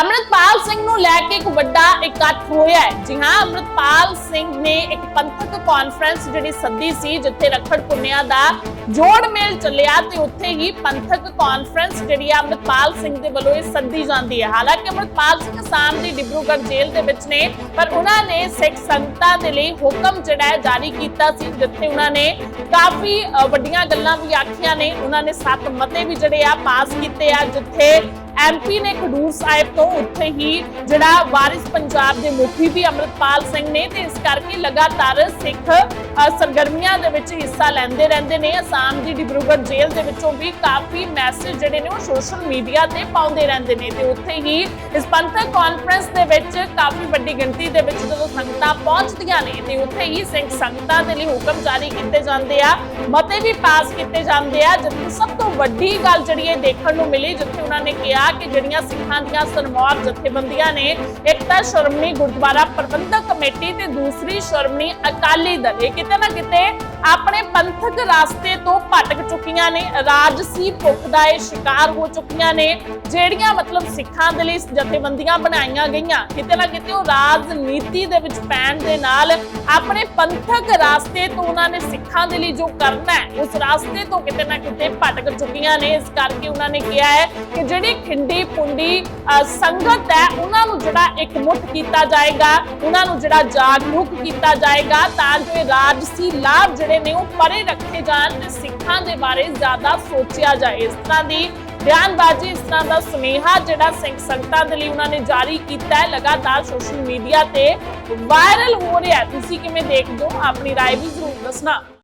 ਅੰਮ੍ਰਿਤਪਾਲ ਸਿੰਘ ਨੂੰ ਲੈ ਕੇ ਇੱਕ ਵੱਡਾ ਇਕੱਠ ਹੋਇਆ ਹੈ। ਜੀ ਹਾਂ, ਅੰਮ੍ਰਿਤਪਾਲ ਸਿੰਘ ਨੇ ਇੱਕ ਪੰਥਕ ਕਾਨਫਰੰਸ ਜਿਹੜੀ ਸੱਦੀ ਸੀ, ਜਿੱਥੇ ਰੱਖੜ ਪੁੰਨਿਆ ਦਾ ਜੋੜ ਮੇਲ ਚੱਲਿਆ ਤੇ ਉੱਥੇ ਹੀ ਪੰਥਕ ਕਾਨਫਰੰਸ ਜਿਹੜੀ ਆ ਅੰਮ੍ਰਿਤਪਾਲ ਸਿੰਘ ਦੇ ਵੱਲੋਂ ਇਹ ਸੱਦੀ ਜਾਂਦੀ ਹੈ। ਹਾਲਾਂਕਿ ਅੰਮ੍ਰਿਤਪਾਲ ਸਿੰਘ ਆਸਾਮ ਦੀ ਡਿਬਰੂਗੜ੍ਹ ਜੇਲ੍ਹ ਦੇ ਵਿੱਚ ਨੇ, ਪਰ ਉਹਨਾਂ ਨੇ ਸਿੱਖ ਸੰਗਤਾਂ ਦੇ ਲਈ ਹੁਕਮ ਜਿਹੜਾ ਹੈ ਜਾਰੀ ਕੀਤਾ ਸੀ, ਜਿੱਥੇ ਉਹਨਾਂ ਨੇ ਕਾਫੀ ਵੱਡੀਆਂ ਗੱਲਾਂ ਵੀ ਆਖੀਆਂ ਨੇ। ਉਹਨਾਂ ਨੇ ਸੱਤ ਮਤੇ ਵੀ ਜਿਹੜੇ ਆ ਪਾਸ ਕੀਤੇ ਆ, ਜਿੱਥੇ ਐਮਪੀ ਨੇ ਖਡੂਰ ਸਾਹਿਬ ਤੋਂ ਉੱਥੇ ਹੀ ਜਿਹੜਾ ਵਾਰਿਸ ਪੰਜਾਬ ਦੇ ਮੁਖੀ ਵੀ ਅੰਮ੍ਰਿਤਪਾਲ ਸਿੰਘ ਨੇ ਤੇ ਇਸ ਕਰਕੇ ਲਗਾਤਾਰ ਸਿੱਖ ਸਰਗਰਮੀਆਂ ਦੇ ਵਿੱਚ ਹਿੱਸਾ ਲੈਂਦੇ ਰਹਿੰਦੇ ਨੇ। ਅਸਾਮ ਦੀ ਡਿਬਰੂਗੜ੍ਹ ਜੇਲ੍ਹ ਦੇ ਵਿੱਚੋਂ ਵੀ ਕਾਫੀ ਮੈਸੇਜ ਜਿਹੜੇ ਨੇ ਉਹ ਸੋਸ਼ਲ ਮੀਡੀਆ ਤੇ ਪਾਉਂਦੇ ਰਹਿੰਦੇ ਨੇ ਤੇ ਉੱਥੇ ਹੀ ਇਸ ਪੰਥਕ ਕਾਨਫਰੰਸ ਦੇ ਵਿੱਚ ਕਾਫੀ ਵੱਡੀ ਗਿਣਤੀ ਦੇ ਵਿੱਚ ਜਦੋਂ ਸੰਗਤਾਂ ਪਹੁੰਚਦੀਆਂ ਨੇ ਤੇ ਉੱਥੇ ਹੀ ਸਿੰਘ ਸੰਗਤਾਂ ਦੇ ਲਈ ਹੁਕਮ ਜਾਰੀ ਕੀਤੇ ਜਾਂਦੇ ਆ, ਮਤੇ ਵੀ ਪਾਸ ਕੀਤੇ ਜਾਂਦੇ ਆ। ਜਿੱਥੇ ਸਭ ਤੋਂ ਵੱਡੀ ਗੱਲ ਜਿਹੜੀ ਇਹ ਦੇਖਣ ਨੂੰ ਮਿਲੀ, ਜਿੱਥੇ ਉਹਨਾਂ ਨੇ ਕਿਹਾ ਕਿ ਜਿਹੜੀਆਂ ਸਿੱਖਾਂ ਦੀਆਂ ਸਨਮਾਨ ਜਥੇਬੰਦੀਆਂ ਨੇ, ਇੱਕ ਤਾਂ ਸ਼੍ਰੋਮਣੀ ਗੁਰਦੁਆਰਾ ਪ੍ਰਬੰਧਕ ਕਮੇਟੀ ਤੇ ਦੂਸਰੀ ਸ਼੍ਰੋਮਣੀ ਅਕਾਲੀ ਦਲ। ਇਹ ਕਿਤੇ ਨਾ ਕਿਤੇ ਆਪਣੇ ਪੰਥਕ ਰਾਸਤੇ ਤੋਂ ਭਟਕ ਚੁੱਕੀਆਂ ਨੇ, ਰਾਜਸੀ ਭੁੱਖ ਦਾ ਇਹ ਸ਼ਿਕਾਰ ਹੋ ਚੁੱਕੀਆਂ ਨੇ, ਜਿਹੜੀਆਂ ਮਤਲਬ ਸਿੱਖਾਂ ਦੇ ਲਈ ਜਥੇਬੰਦੀਆਂ ਬਣਾਈਆਂ ਗਈਆਂ। ਕਿਤੇ ਨਾ ਕਿਤੇ ਉਹ ਰਾਜਨੀਤੀ ਦੇ ਵਿੱਚ ਪੈਣ ਦੇ ਨਾਲ ਆਪਣੇ ਪੰਥਕ ਰਾਸਤੇ ਤੋਂ ਉਹਨਾਂ ਨੇ ਸਿੱਖਾਂ ਦੇ ਲਈ ਜੋ ਕਰਨਾ ਹੈ, ਉਸ ਰਾਸਤੇ ਤੋਂ ਕਿਤੇ ਨਾ ਕਿਤੇ ਭਟਕ ਚੁੱਕੀਆਂ ਨੇ। ਇਸ ਕਰਕੇ ਉਹਨਾਂ ਨੇ ਕਿਹਾ ਹੈ ਕਿ ਜਿਹੜੀ ਖਿੰਡੀ ਪੁੰਡੀ ਸੰਗਤ ਹੈ, ਉਹਨਾਂ ਨੂੰ ਜਿਹੜਾ ਇਕਮੁੱਠ ਕੀਤਾ ਜਾਏਗਾ, ਉਹਨਾਂ ਨੂੰ ਜਿਹੜਾ ਜਾਗਰੂਕ ਕੀਤਾ ਜਾਏਗਾ, ਤਾਂ ਜੋ ਇਹ ਰਾਜਸੀ ਲਾਭ ਜਿਹੜੇ ਨੇ ਉਹ ਪਰੇ ਰੱਖੇ ਜਾਣ ਤੇ ਸਿੱਖਾਂ ਦੇ ਬਾਰੇ ਜ਼ਿਆਦਾ ਸੋਚਿਆ ਜਾਏ ਇਸ ਤਰ੍ਹਾਂ ਦੀ ਬਿਆਨਬਾਜ਼ੀ ਇਸ ਤਰ੍ਹਾਂ ਦਾ ਸੁਨੇਹਾ ਜਿਹੜਾ ਸਿੰਘ ਸੰਗਤਾਂ ਦੇ ਲਈ ਉਹਨਾਂ ਨੇ ਜਾਰੀ ਕੀਤਾ ਹੈ ਲਗਾਤਾਰ ਸੋਸ਼ਲ ਮੀਡੀਆ ਤੇ ਵਾਇਰਲ ਹੋ ਰਿਹਾ ਹੈ ਤੁਸੀਂ ਕਿਵੇਂ ਦੇਖਦੇ ਹੋ ਆਪਣੀ رائے ਵੀ ਜ਼ਰੂਰ ਦੱਸਣਾ